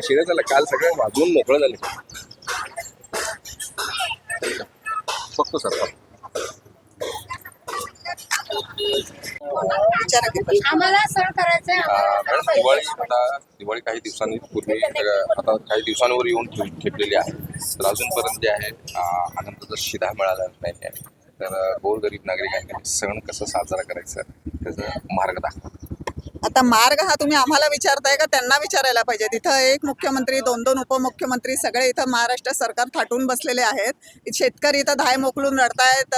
झालं झालं काल सगळं वाजवून मोकळं झालं फक्त सर आम्हाला दिवाळी आता दिवाळी काही दिवसांनी पूर्वी आता काही दिवसांवर येऊन ठेवलेली आहे. तर अजूनपर्यंत जे आहे तर शिधा मिळाला नाही आहे. तर गोरगरीब नागरिकांनी सण कसं साजरा करायचा त्याचा मार्ग दाखवा. आता मार्ग हा तुम्ही आम्हाला विचारताय का? त्यांना विचारायला पाहिजे. तिथं एक मुख्यमंत्री दोन दोन उपमुख्यमंत्री सगळे इथं महाराष्ट्र सरकार थाटून बसलेले आहेत. शेतकरी इथं धाय मोकळून रडतायत.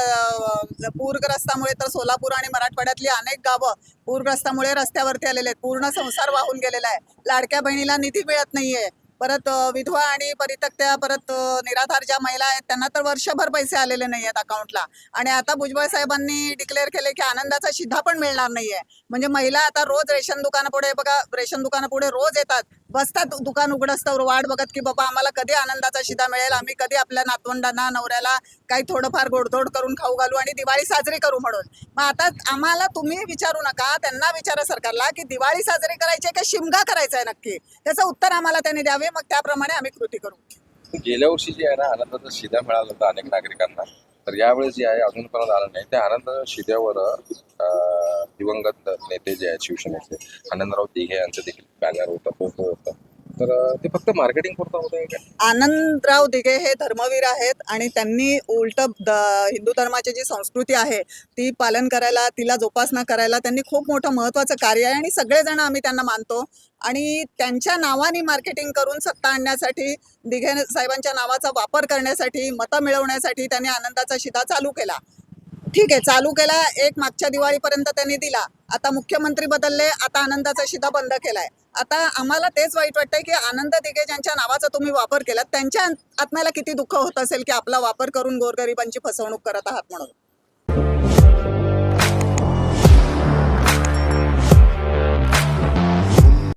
पूरग्रस्तामुळे तर सोलापूर आणि मराठवाड्यातली अनेक गावं पूरग्रस्तामुळे रस्त्यावरती आलेले आहेत. पूर्ण संसार वाहून गेलेला आहे. लाडक्या बहिणीला निधी मिळत नाहीये. परत विधवा आणि परित्यक्त्या परत निराधार ज्या महिला आहेत त्यांना तर वर्षभर पैसे आलेले नाही आहेत अकाउंटला आणि आता भुजबळ साहेबांनी डिक्लेअर केले की आनंदाचा शिधा पण मिळणार नाहीये. म्हणजे महिला आता रोज रेशन दुकानापुढे बघा रेशन दुकानापुढे रोज येतात. बसतात दुकान उघडस्तावर वाट बघत की बाबा आम्हाला कधी आनंदाचा शिदा मिळेल? आम्ही कधी आपल्या नातवंडांना नवऱ्याला काही थोडंफार गोडधोड करून खाऊ घालू आणि दिवाळी साजरी करू म्हणून. मग आता आम्हाला तुम्ही विचारू नका त्यांना विचारा सरकारला की दिवाळी साजरी करायची आहे का शिमगा करायचा आहे नक्की? त्याचं उत्तर आम्हाला त्यांनी द्यावे मग त्याप्रमाणे आम्ही कृती करू. गेल्या वर्षी जे आहे ना आनंदाचा शिधा मिळाला होता अनेक नागरिकांना तर यावेळेस जे आहे अजूनपर्यंत आलं नाही. त्या आनंदाच्या शिद्यावर दिवंगत नेते जे आहेत शिवसेनेचे आनंदराव दिघे यांचं देखील बॅनर होतं फोटो होता. तर ते फक्त मार्केटिंग पुरता होतं आनंदराव दिघे हे धर्मवीर आहेत आणि त्यांनी उलट हिंदू धर्माची जी संस्कृती आहे ती पालन करायला तिला जोपासना करायला त्यांनी खूप मोठं महत्त्वाचं कार्य आहे आणि सगळेजण आम्ही त्यांना मानतो. आणि त्यांच्या नावाने मार्केटिंग करून सत्ता आणण्यासाठी दिघे साहेबांच्या नावाचा वापर करण्यासाठी मतं मिळवण्यासाठी त्यांनी आनंदाचा शिधा चालू केला. ठीक आहे चालू केला एक मागच्या दिवाळीपर्यंत त्यांनी दिला. आता मुख्यमंत्री बदलले आता आनंदाचा शिधा बंद केलाय. आता आम्हाला तेच वाईट वाटतंय की आनंद दिघे ज्यांच्या नावाचा तुम्ही वापर केला त्यांच्या आत्म्याला किती दुःख होत असेल की आपला वापर करून गोरगरिबांची फसवणूक करत आहात म्हणून?